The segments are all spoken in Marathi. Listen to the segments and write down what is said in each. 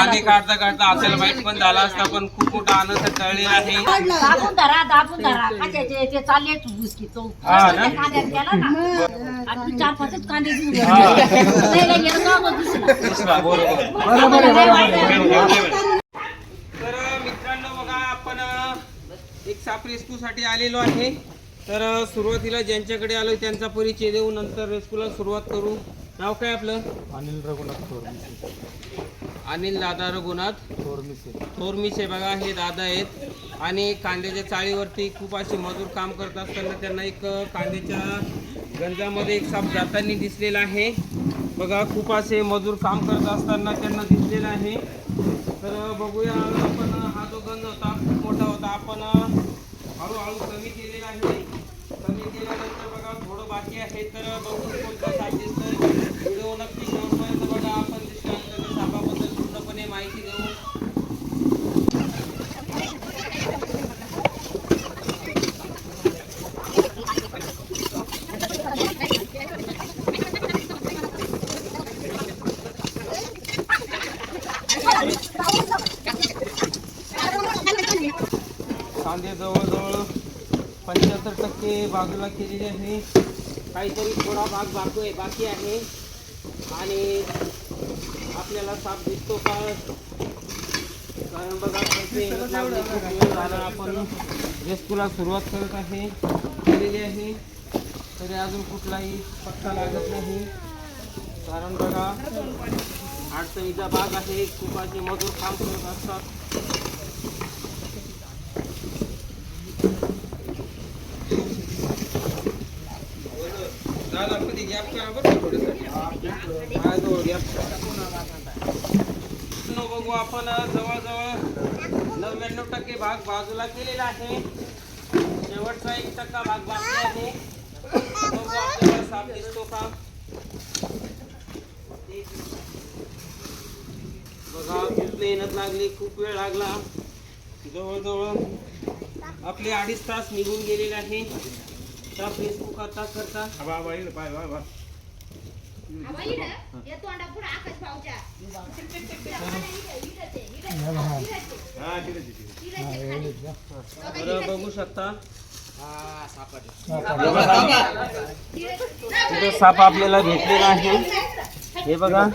कांदे काढता काढता आपल्याला माहीत पण झाला असता पण खूप मोठा आनंद टळलेला आहे. दाबून धरा दाबून धरा. खात्याचे ते चालले बुसकी तो हा ना? कांद्यात गेला ना? आणि चार पाचच कांदे घेऊन गेले. नाही, नाही, गेलं का मग दुसरा. दुसरा, बरोबर. आम्हाला लय वाईट वाटलं. तर मित्रांनो बघा आपण अ, एक साप रेस्क्यू साठी आलेलो आहे. तर अ, सुरुवातीला ज्यांच्याकडे आलो त्यांचा परिचय देऊ नंतर रेस्क्यूला सुरुवात करू. नाव काय आपलं? अनिल रघुनाथ थोरमिसे अनिल दादा रघुनाथ थोरमिसे थोरमिसे बघा हे दादा आहेत. आणि कांद्याच्या चाळीवरती खूप असे मजूर काम करत असताना त्यांना एक कांद्याच्या गंजामध्ये एक साप जाताना दिसलेला आहे. बघा खूप असे मजूर काम करत असताना त्यांना दिसलेला आहे. तर बघूया आपण हा जो गंज होता खूप मोठा होता. आपण हळूहळू कमी केलेला आहे. कमी केल्यानंतर बघा थोडं बाकी आहे. तर बघू कोणता साप दिसतोय व्हिडिओ नक्की शेवटपर्यंत बघा आपण दिसल्यानंतर सापाबद्दल पूर्णपणे माहिती देऊ कांदे जवळजवळ पंच्याहत्तर टक्के बाजूला केलेले आहे. काहीतरी थोडा भाग बाकी आहे बाकी आहे. आणि आपल्याला साप दिसतो का? कारण बघा झाला. आपण रेस्क्यूला सुरुवात करत आहे केलेली आहे. तरी अजून कुठलाही पत्ता लागत नाही. कारण बघा अडचणीचा भाग आहे. खूप असे मजूर काम करत असतात. बघू आपण जवळजवळ नव्याण्णव टक्के भाग बाजूला केलेला आहे. शेवटचा एक टक्का भाग बाकी आहे. बघू आपल्याला साप दिसतो का? बघा खूप मेहनत लागली खूप वेळ लागला. जवळजवळ आपले अडीच तास निघून गेलेले आहे. साप रेस्क्यू करता करता तर बघू शकता. तिथे साप आपल्याला भेटलेला आहे. हे बघा.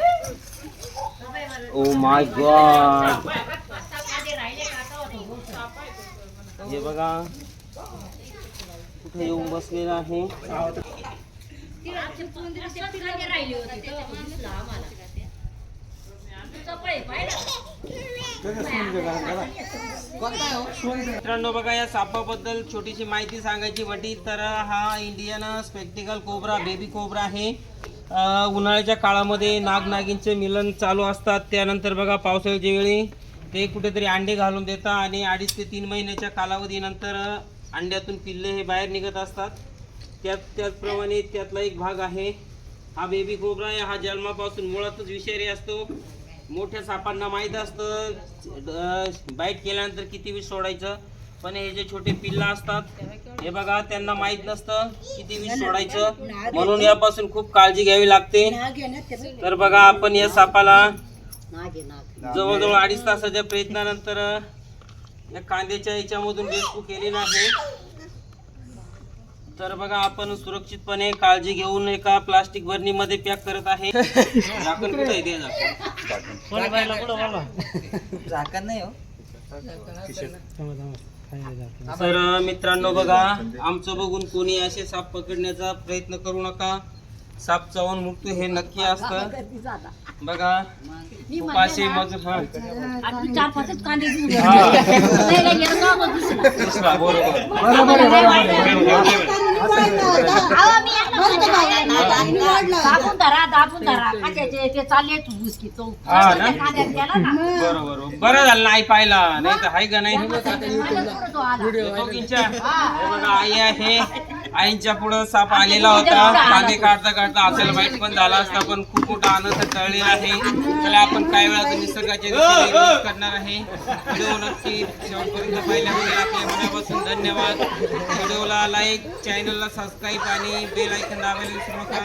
ओ माय गॉड हे बघा. कुठे येऊन बसलेला आहे? मित्रांनो बघा, या सापाबद्दल छोटीशी माहिती सांगायची तर हा Indian spectacled cobra baby cobra आहे. उन्हाळ्याच्या काळामध्ये नागनागिनचे मिलन चालू असतात. त्यानंतर बघा पावसाळ्याच्या वेळी ते कुठेतरी अंडे घालून देतात आणि अडीच ते तीन महिन्याच्या कालावधीनंतर अंड्यातून पिल्ले हे बाहेर निघत असतात. त्यात त्याचप्रमाणे त्यातला एक भाग आहे हा बेबी कोबरा आहे. हा जन्मापासून मुळातच विषारी असतो. मोठ्या सापांना माहीत असतं. बाईट केल्यानंतर किती विष सोडायचं? पण हे जे छोटे पिल्ला असतात हे बघा त्यांना माहीत नसतं किती विष सोडायचं. म्हणून यापासून खूप काळजी घ्यावी लागते. तर बघा आपण या सापाला जवळजवळ अडीच तासाच्या प्रयत्नानंतर या कांद्याच्या याच्यामधून रेस्क्यू केलेला आहे. तर बघा आपण सुरक्षितपणे काळजी घेऊन एका प्लास्टिक बरणीमध्ये पॅक करत आहे. झाकण कुठे आहे ते झाकण? तर मित्रांनो बघा आमचं बघून कोणी असे साप पकडण्याचा प्रयत्न करू नका. साप चावून मृत्यू हे नक्की असतं. बघा असे मजूर बरोबर आम्हाला लय वाईट वाटलं. दाबून धरा दाबून धरा खात्याचे ते चालले बुसकी तो हा ना? कांद्यात गेला ना बरोबर बरं झालं नाही पाहिला नाही तर हाय का नाही माझ्या पुढं तो आला. दोघींच्या हे बघा आई आहे आईंच्या पुढं साप आलेला होता. कांदे काढता काढता आपल्याला माहीत पण झाला असता पण खूप मोठा आनंद टळलेला आहे. त्याला आपण काय वेळा विरोध करणार आहे. व्हिडिओ नक्की शेवटपर्यंत पाहिल्याबद्दल आपल्या मनापासून धन्यवाद. व्हिडिओला लाईक चॅनलला सबस्क्राईब आणि बेल ऐकन दाबायला विसरू नका.